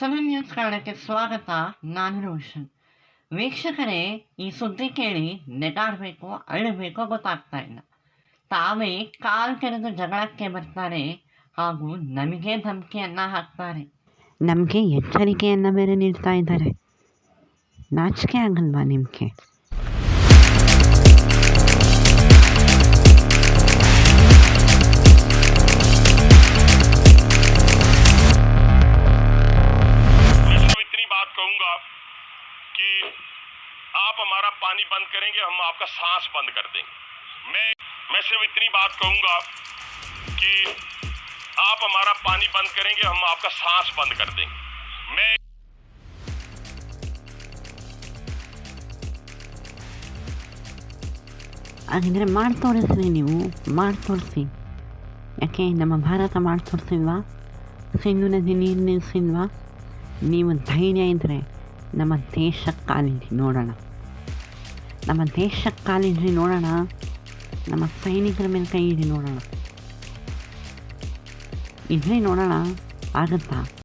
Seven ಕನ್ನಡಕ್ಕೆ ಸ್ವಾಗತ. ನಾನು ರೋಷನ್. ವೀಕ್ಷಕರೇ, ಈ ಸುದ್ದಿ ಕೇಳಿ ನೆಗಾಡಬೇಕು ಅಳಬೇಕೋ ಗೊತ್ತಾಗ್ತಾ ಇಲ್ಲ. ತಾವೇ ಕಾಲ್ ಕೆರೆದು ಜಗಳಕ್ಕೆ ಬರ್ತಾರೆ ಹಾಗೂ ನಮಗೆ ಧಮಕಿಯನ್ನ ಹಾಕ್ತಾರೆ. ನಮಗೆ ಎಚ್ಚರಿಕೆಯನ್ನು ಬೇರೆ ನೀಡ್ತಾ ಇದ್ದಾರೆ. ನಾಚಿಕೆ ಆಗಲ್ವಾ ನಿಮಗೆ? कि आप हमारा पानी बंद करेंगे हम आपका सांस बंद कर देंगे मैं मैं सिर्फ इतनी बात कहूंगा कि आप हमारा पानी बंद करेंगे हम आपका सांस बंद कर देंगे मैं ಹಾಗಿದ್ರೆ ಮಾಡಿ ತೋರಿಸ್ರಿ ನೀವು ಮಾಡಿ ತೋರಿಸಿ ಯಾಕೆ ನಮ್ಮ ಭಾರತ ಮಾಡಿ ತೋರಿಸಿಲ್ವಾ ಸಿಂಧು ನದಿ ನೀರು ನಿಲ್ಲಿಸಿಲ್ವಾ ನೀವು ಧೈರ್ಯ ಇದ್ದರೆ ನಮ್ಮ ದೇಶಕ್ಕೆ ಕಾಲಿಡ್ರಿ ನೋಡೋಣ. ನಮ್ಮ ದೇಶಕ್ಕೆ ಕಾಲಿಡ್ರಿ ನೋಡೋಣ. ನಮ್ಮ ಸೈನಿಕರ ಮೇಲೆ ಕೈ ಇಡಿ ನೋಡೋಣ. ಇದ್ರಿ ನೋಡೋಣ. ಆಗುತ್ತಾ?